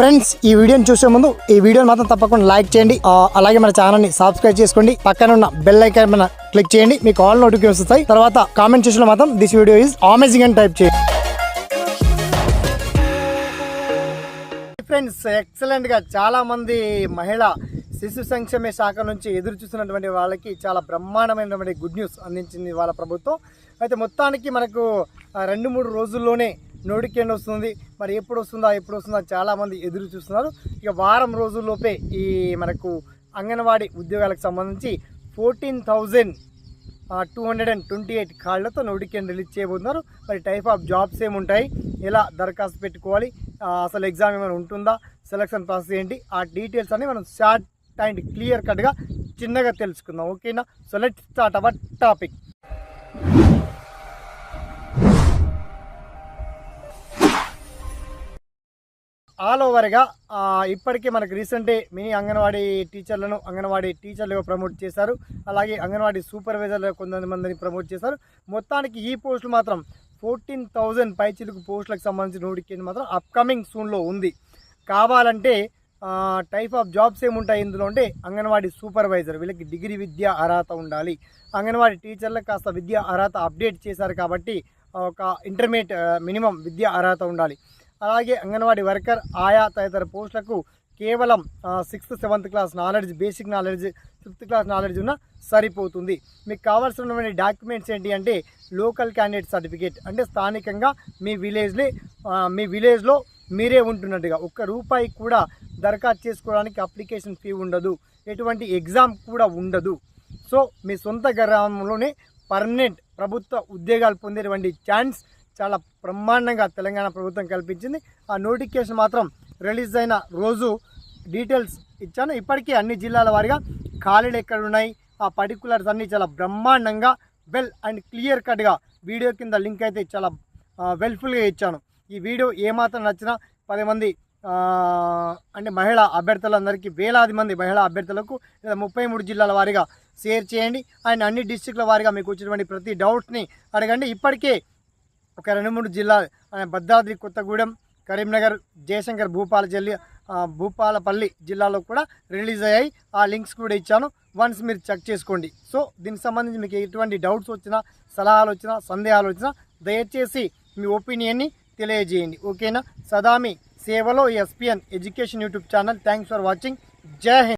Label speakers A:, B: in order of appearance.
A: Friends ఈ వీడియోని చూసే ముందు ఈ వీడియోని మాత్రం తప్పకుండా లైక్ చేయండి. అలాగే మన ఛానల్ని సబ్స్క్రైబ్ చేసుకోండి. పక్కన ఉన్న బెల్ ఐకాన్ మన క్లిక్ చేయండి. మీకు ఆల్ నోటిఫికేషన్ వస్తాయి. తర్వాత కామెంట్ చేసిన మాత్రం దిస్ వీడియో ఈజ్ అమేజింగ్ అని టైప్ చేయండి. ఫ్రెండ్స్ ఎక్సలెంట్గా చాలా మంది మహిళ శిశు సంక్షేమ శాఖ నుంచి ఎదురు చూస్తున్నటువంటి వాళ్ళకి చాలా బ్రహ్మాండమైనటువంటి గుడ్ న్యూస్ అందించింది వాళ్ళ ప్రభుత్వం. అయితే మొత్తానికి మనకు రెండు మూడు రోజుల్లోనే నోటికెండ్ వస్తుంది. మరి ఎప్పుడు వస్తుందా ఎప్పుడు వస్తుందా చాలామంది ఎదురు చూస్తున్నారు. ఇక వారం రోజుల్లోపే ఈ మనకు అంగన్వాడీ ఉద్యోగాలకు సంబంధించి fourteen thousand two hundred and twenty eight కార్డులతో నోటికెండ్ రిలీజ్ చేయబోతున్నారు. మరి టైప్ ఆఫ్ జాబ్స్ ఏముంటాయి? ఎలా దరఖాస్తు పెట్టుకోవాలి? అసలు ఎగ్జామ్ ఏమైనా ఉంటుందా? సెలక్షన్ ప్రాసెస్ ఏంటి? ఆ డీటెయిల్స్ అన్ని మనం షార్ట్ అండ్ క్లియర్ కట్గా చిన్నగా తెలుసుకుందాం. ఓకేనా? So let start our topic. All ఓవర్గా ఇప్పటికీ ఇప్పటికే మనకు రీసెంటే మినీ అంగన్వాడీ టీచర్లను అంగన్వాడీ టీచర్లుగా ప్రమోట్ చేశారు. అలాగే అంగన్వాడీ సూపర్వైజర్లు కొంతమందిని ప్రమోట్ చేశారు. మొత్తానికి ఈ పోస్టులు మాత్రం ఫోర్టీన్ థౌజండ్ పైచిలుకు పోస్టులకు సంబంధించిన నోటిఫికేషన్ మాత్రం అప్కమింగ్ సూన్లో ఉంది. కావాలంటే టైప్ ఆఫ్ జాబ్స్ ఏముంటాయి ఇందులో అంటే అంగన్వాడీ సూపర్వైజర్ వీళ్ళకి డిగ్రీ విద్య అర్హత ఉండాలి. అంగన్వాడీ టీచర్లకు కాస్త విద్య అర్హత అప్డేట్ చేశారు కాబట్టి ఒక ఇంటర్మీడియట్ మినిమం విద్య అర్హత ఉండాలి. అలాగే అంగన్వాడీ వర్కర్ ఆయా తదితర పోస్టులకు కేవలం sixth seventh class knowledge basic knowledge fifth class knowledge ఉన్న సరిపోతుంది. మీకు కావాల్సినటువంటి డాక్యుమెంట్స్ ఏంటి అంటే లోకల్ క్యాండిడేట్ సర్టిఫికేట్ అంటే స్థానికంగా మీ విలేజ్ని మీ విలేజ్లో మీరే ఉంటున్నట్టుగా. ఒక్క రూపాయి కూడా దరఖాస్తు చేసుకోవడానికి అప్లికేషన్ ఫీ ఉండదు. ఎటువంటి ఎగ్జామ్ కూడా ఉండదు. సో మీ సొంత గ్రామంలోనే పర్మనెంట్ ప్రభుత్వ ఉద్యోగాలు పొందేటువంటి ఛాన్స్ చాలా బ్రహ్మాండంగా తెలంగాణ ప్రభుత్వం కల్పించింది. ఆ నోటిఫికేషన్ మాత్రం రిలీజ్ అయిన రోజు డీటెయిల్స్ ఇచ్చాను. ఇప్పటికీ అన్ని జిల్లాల వారిగా ఖాళీలు ఎక్కడ ఉన్నాయి ఆ పర్టికులర్స్ అన్నీ చాలా బ్రహ్మాండంగా వెల్ అండ్ క్లియర్ కట్గా వీడియో కింద లింక్ అయితే చాలా వెల్ఫుల్గా ఇచ్చాను. ఈ వీడియో ఏమాత్రం నచ్చినా పది మంది అంటే మహిళా అభ్యర్థులందరికీ వేలాది మంది మహిళా అభ్యర్థులకు లేదా ముప్పై మూడు జిల్లాల వారీగా షేర్ చేయండి. అండ్ అన్ని డిస్టిక్ల వారీగా మీకు వచ్చినటువంటి ప్రతి డౌట్ని అడగండి. ఇప్పటికే ఒక రెండు మూడు జిల్లా భద్రాద్రి కొత్తగూడెం కరీంనగర్ జయశంకర్ భూపాల జిల్లా భూపాలపల్లి జిల్లాలో కూడా రిలీజ్ అయ్యాయి. ఆ లింక్స్ కూడా ఇచ్చాను. వన్స్ మీరు చెక్ చేసుకోండి. సో దీనికి సంబంధించి మీకు ఎటువంటి డౌట్స్ వచ్చినా సలహాలు వచ్చినా సందేహాలు వచ్చినా దయచేసి మీ ఒపీనియన్ని తెలియజేయండి. ఓకేనా? సదామి సేవలో SPN education YouTube channel. Thanks for watching. జై హింద్.